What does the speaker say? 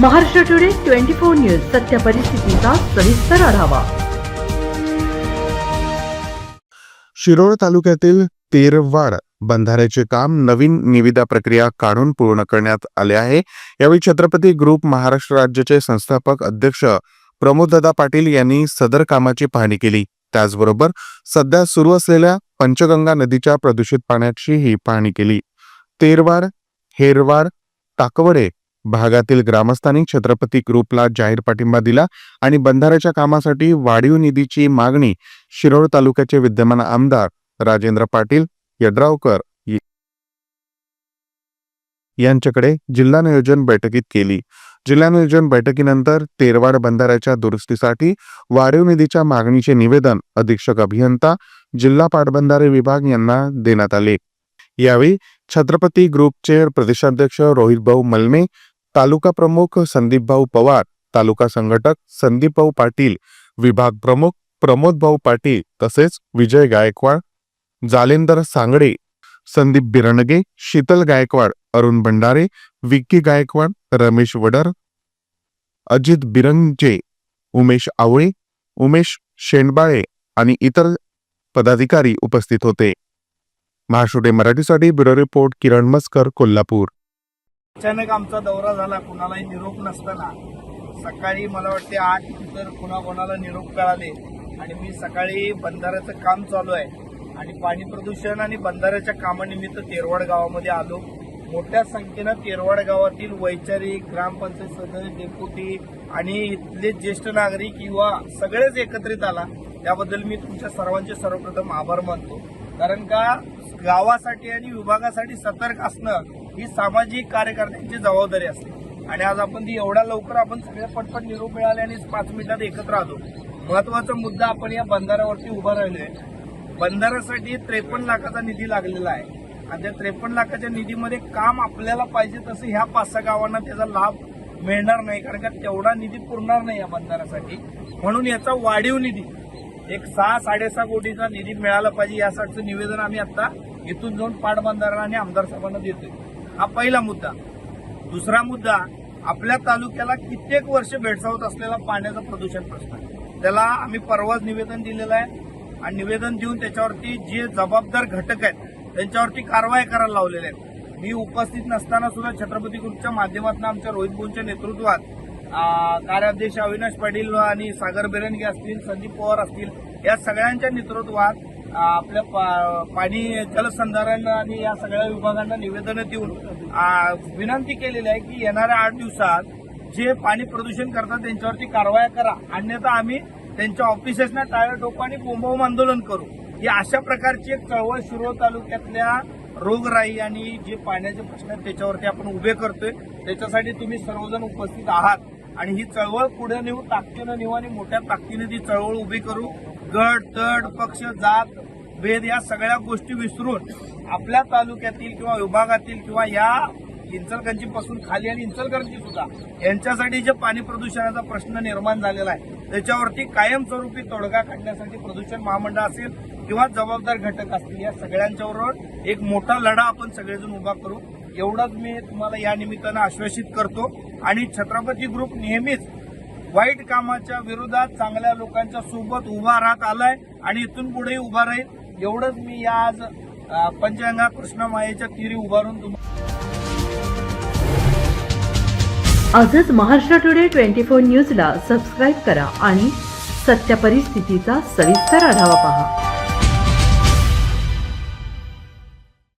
Maharashtra today twenty four news सत्य परिस्थितीचा सविस्तर आढावा. शिरोळ तालुक्यातील तेरवाड बंधाऱ्याचे काम नवीन निविदा प्रक्रिया काढून पूर्ण करण्यात आले आहे. यावेळी छत्रपती ग्रुप महाराष्ट्र राज्याचे संस्थापक अध्यक्ष प्रमोददादा पाटील यांनी सदर कामाची पाहणी केली. त्याचबरोबर सध्या सुरू असलेल्या पंचगंगा नदीच्या प्रदूषित पाण्याचीही पाहणी केली. तेरवाड हेरवाड टाकवडे भागातील ग्रामस्थांनी छत्रपती ग्रुपला जाहीर पाठिंबा दिला आणि बंधाऱ्याच्या कामासाठी वाढीव निधीची मागणी शिरोळ तालुक्याचे विद्यमान आमदार राजेंद्र पाटील यड्रावकर यांच्याकडे जिल्हा नियोजन बैठकीत केली. जिल्हा नियोजन बैठकीनंतर तेरवाड बंधाऱ्याच्या दुरुस्तीसाठी वाढीव निधीच्या मागणीचे निवेदन अधीक्षक अभियंता जिल्हा पाटबंधारे विभाग यांना देण्यात आले. यावेळी छत्रपती ग्रुपचे प्रदेशाध्यक्ष रोहित भाऊ मलमे तालुका प्रमुख संदीपभाऊ पवार तालुका संघटक संदीपभाऊ पाटील विभाग प्रमुख प्रमोदभाऊ पाटील तसेच विजय गायकवाड जालेंदर सांगडे संदीप बिरणगे शीतल गायकवाड अरुण भंडारे विक्की गायकवाड रमेश वडर अजित बिरंजे उमेश आवळे उमेश शेंडबाळे आणि इतर पदाधिकारी उपस्थित होते. महाशुडे मराठीसाठी ब्युरो रिपोर्ट किरण मस्कर कोल्हापूर. अचानक आमचा दौरा झाला कुणालाही निरोप नसताना. सकाळी मला वाटते आठ नंतर कुणा कोणाला निरोप कळाले आणि मी सकाळी बंधाऱ्याचं काम चालू आहे. आणि पाणी प्रदूषण आणि बंधाऱ्याच्या कामानिमित्त तेरवाड गावामध्ये आलो. मोठ्या संख्येनं तेरवाड गावातील वैचारिक ग्रामपंचायत सदस्य डेप्युटी आणि इथले ज्येष्ठ नागरिक युवा सगळेच एकत्रित आला. त्याबद्दल मी तुमच्या सर्वांचे सर्वप्रथम आभार मानतो. कारण का गावासाठी आणि विभागासाठी सतर्क असणं ही सामाजिक कार्यकर्त्यांची जबाबदारी असते. आणि आज आपण ती एवढ्या लवकर आपण सगळे पटपट निरोप मिळाले आणि पाच मिनिटात एकत्र आलो. महत्त्वाचा मुद्दा आपण या बंधाऱ्यावरती उभा राहिलोय. बंधाऱ्यासाठी त्रेपन्न लाखाचा निधी लागलेला आहे. आणि त्या त्रेपन्न लाखाच्या निधीमध्ये काम आपल्याला पाहिजे तसं ह्या पाच सहा गावांना त्याचा लाभ मिळणार नाही. कारण का तेवढा निधी पुरणार नाही या बंधाऱ्यासाठी. म्हणून याचा वाढीव निधी एक सहा साडेसहा कोटीचा निधी मिळाला पाहिजे यासाठीचं निवेदन आम्ही आता इथून जाऊन पाटबंधारा आणि आमदार साहेबांना देतोय. हा पहिला मुद्दा. दुसरा मुद्दा आपल्या तालुक्याला कित्येक वर्ष भेडसावत असलेला पाण्याचा प्रदूषण प्रश्न आहे. त्याला आम्ही परवाच निवेदन दिलेलं आहे आणि निवेदन देऊन त्याच्यावरती जे जबाबदार घटक आहेत त्यांच्यावरती कारवाई करायला लावलेल्या आहेत. मी उपस्थित नसताना सुद्धा छत्रपती ग्रुपच्या माध्यमातून आमच्या रोहित भाऊंच्या नेतृत्वात कार्याध्यक्ष अविनाश पाटील आणि सागर बेरनगे असतील संदीप पवार असतील या सगळ्यांच्या नेतृत्वात आपल्या पा- पाणी जलसंधारण आणि या सगळ्या विभागांना निवेदनं देऊन विनंती केलेली आहे की येणाऱ्या आठ दिवसात जे पाणी प्रदूषण करतात त्यांच्यावरती कारवाया करा. अन्यथा आम्ही त्यांच्या ऑफिसेसना टाळ्या ठोकू आणि बोंबाबोंब आंदोलन करू. ही अशा प्रकारची एक चळवळ शिरोळ तालुक्यातल्या रोगराई आणि जे पाण्याचे प्रश्न आहेत त्याच्यावरती आपण उभे करतोय. त्याच्यासाठी तुम्ही सर्वजण उपस्थित आहात. आणि ही चळवळ पुढे नेऊ ताकदीनं नेऊ आणि मोठ्या ताकदीने ती चळवळ उभी करू. गट तड पक्ष जात भेद या सगळ्या गोष्टी विसरून आपल्या तालुक्यातील किंवा विभागातील किंवा या इंचलकंजी पासून खाली आणि इंचलकरंजी सुद्धा यांच्यासाठी जे पाणी प्रदूषणाचा प्रश्न निर्माण झालेला आहे त्याच्यावरती कायमस्वरूपी तोडगा काढण्यासाठी प्रदूषण महामंडळ असेल किंवा जबाबदार घटक असतील या सगळ्यांच्याबरोबर एक मोठा लढा आपण सगळेजण उभा करू. एवढंच मी तुम्हाला या निमित्तानं आश्वासित करतो. आणि छत्रपती ग्रुप नेहमीच वाईट कामाच्या विरोधात चांगल्या लोकांच्या सोबत उभा राहत आलाय आणि इथून पुढेही उभा राहील. एवढंच मी या आज अं, पंचगंगा कृष्णमायेच्या तिरी उभारून तुम्हाला आजच महाराष्ट्र टुडे ट्वेंटी फोर न्यूजला सबस्क्राईब करा आणि सत्य परिस्थितीचा सविस्तर आढावा पहा.